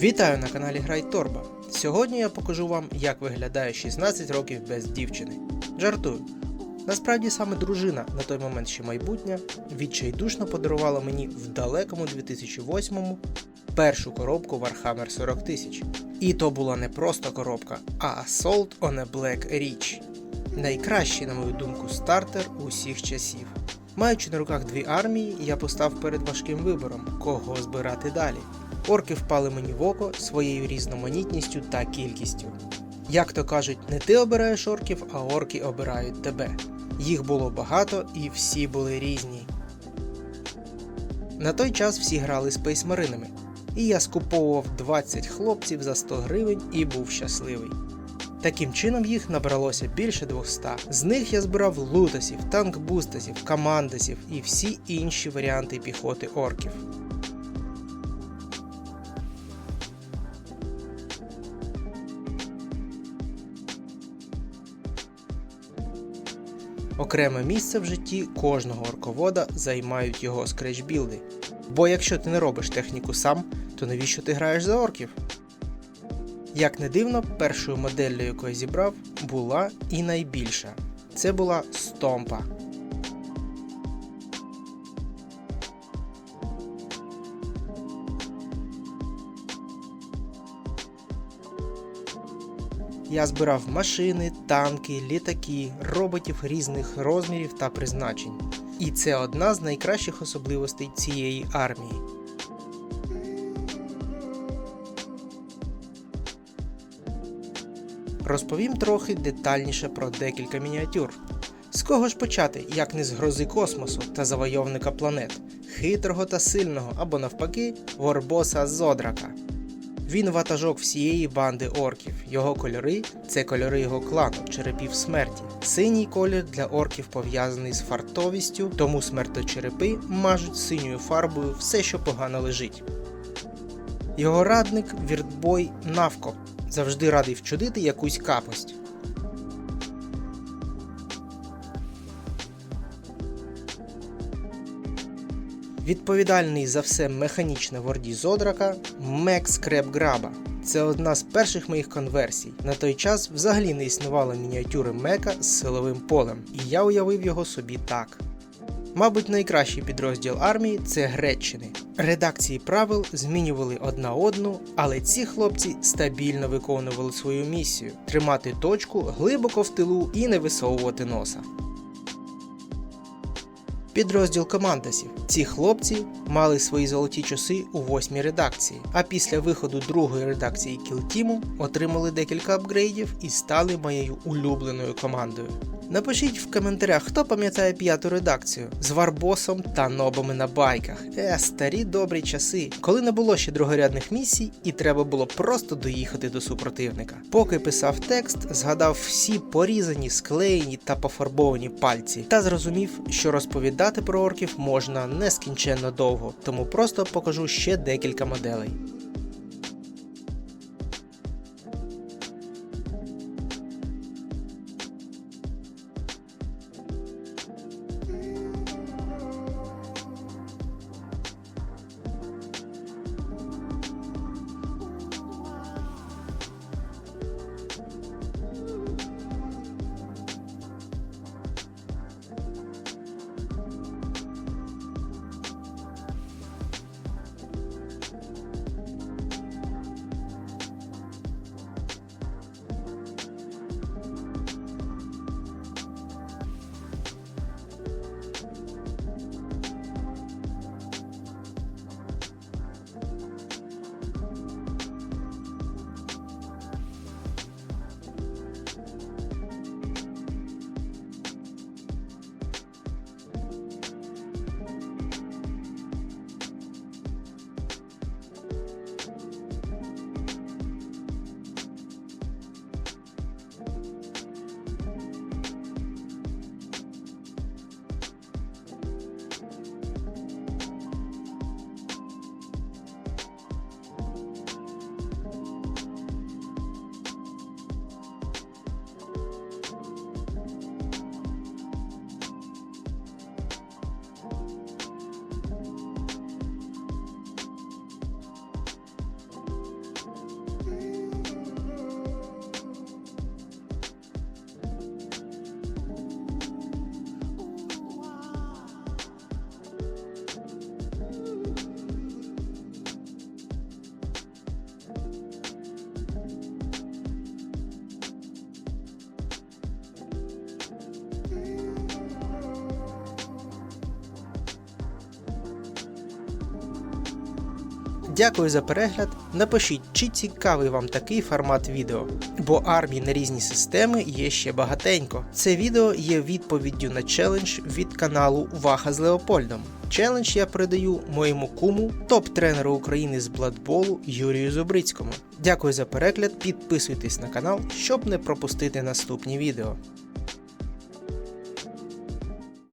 Вітаю на каналі Грай Торба. Сьогодні я покажу вам, як виглядає 16 років без дівчини. Жартую. Насправді саме дружина, на той момент ще майбутня, відчайдушно подарувала мені в далекому 2008-му першу коробку Warhammer 40 тисяч. І то була не просто коробка, а Assault on a Black Reach. Найкращий, на мою думку, стартер усіх часів. Маючи на руках дві армії, я постав перед важким вибором, кого збирати далі. Орки впали мені в око своєю різноманітністю та кількістю. Як то кажуть, не ти обираєш орків, а орки обирають тебе. Їх було багато і всі були різні. На той час всі грали спейсмаринами, і я скуповував 20 хлопців за 100 гривень і був щасливий. Таким чином їх набралося більше 200. З них я збирав лутасів, танкбустасів, командасів і всі інші варіанти піхоти орків. Окреме місце в житті кожного орковода займають його скретчбілди. Бо якщо ти не робиш техніку сам, то навіщо ти граєш за орків? Як не дивно, першою моделлю, яку я зібрав, була і найбільша. Це була Стомпа. Я збирав машини, танки, літаки, роботів різних розмірів та призначень. І це одна з найкращих особливостей цієї армії. Розповім трохи детальніше про декілька мініатюр. З кого ж почати, як не з грози космосу та завойовника планет, хитрого та сильного або навпаки, Ворбоса Зодрака. Він ватажок всієї банди орків. Його кольори це кольори його клану, черепів смерті. Синій колір для орків пов'язаний з фартовістю, тому смерточерепи мажуть синьою фарбою все, що погано лежить. Його радник Віртбой Навко завжди радий вчудити якусь капость. Відповідальний за все механічне в орді Зодрака Мекс Крепграба. Це одна з перших моїх конверсій. На той час взагалі не існувало мініатюри Мека з силовим полем, і я уявив його собі так. Мабуть, найкращий підрозділ армії це Греччини. Редакції правил змінювали одна одну, але ці хлопці стабільно виконували свою місію тримати точку глибоко в тилу і не висовувати носа. Підрозділ командасів. Ці хлопці мали свої золоті часи у восьмій редакції, а після виходу другої редакції Кілтіму отримали декілька апгрейдів і стали моєю улюбленою командою. Напишіть в коментарях, хто пам'ятає п'яту редакцію з Варбосом та нобами на байках. Е, старі добрі часи, коли не було ще другорядних місій, і треба було просто доїхати до супротивника. Поки писав текст, згадав всі порізані, склеєні та пофарбовані пальці, та зрозумів, що розповідати про орків можна нескінченно довго, тому просто покажу ще декілька моделей. Дякую за перегляд. Напишіть, чи цікавий вам такий формат відео, бо армії на різні системи є ще багатенько. Це відео є відповіддю на челендж від каналу Ваха з Леопольдом. Челендж я передаю моєму куму, топ-тренеру України з бладболу Юрію Зубрицькому. Дякую за перегляд, підписуйтесь на канал, щоб не пропустити наступні відео.